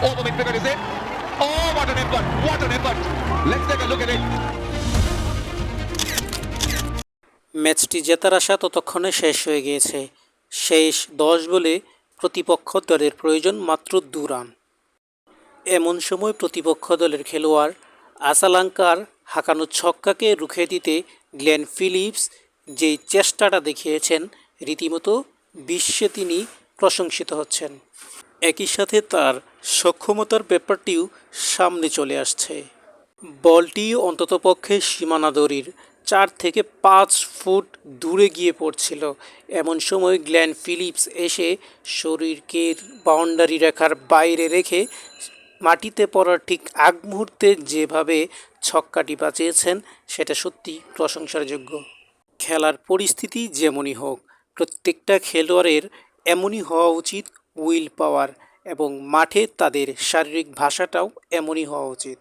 Over mid figure is in. Oh, what an effort! What an effort! Let's take a look at it. ম্যাচটি জেতার আশা ততক্ষণে শেষ হয়ে গিয়েছে শেষ দশ বলে প্রতিপক্ষ দলের প্রয়োজন মাত্র দু রান এমন সময় প্রতিপক্ষ দলের খেলোয়াড় আসালাঙ্কার হাঁকানো ছক্কাকে রুখে দিতে গ্লেন ফিলিপস যেই চেষ্টাটা দেখিয়েছেন রীতিমতো বিশ্বে তিনি প্রশংসিত হচ্ছেন একই সাথে তার সক্ষমতার ব্যাপারটিও সামনে চলে আসছে। বলটি অন্ততপক্ষে সীমানা দড়ির চার থেকে পাঁচ ফুট দূরে গিয়ে পড়ছিল। এমন সময় গ্ল্যান ফিলিপস এসে শরীরকে বাউন্ডারি রেখার বাইরে রেখে মাটিতে পড়ার ঠিক আগ মুহূর্তে যেভাবে ছক্কাটি বাঁচিয়েছেন, সেটা সত্যি প্রশংসার যোগ্য খেলার পরিস্থিতি যেমনই হোক, প্রত্যেকটা খেলোয়াড়ের এমনই হওয়া উচিত উইল পাওয়ার এবং মাঠে তাদের শারীরিক ভাষাটাও এমনই হওয়া উচিত।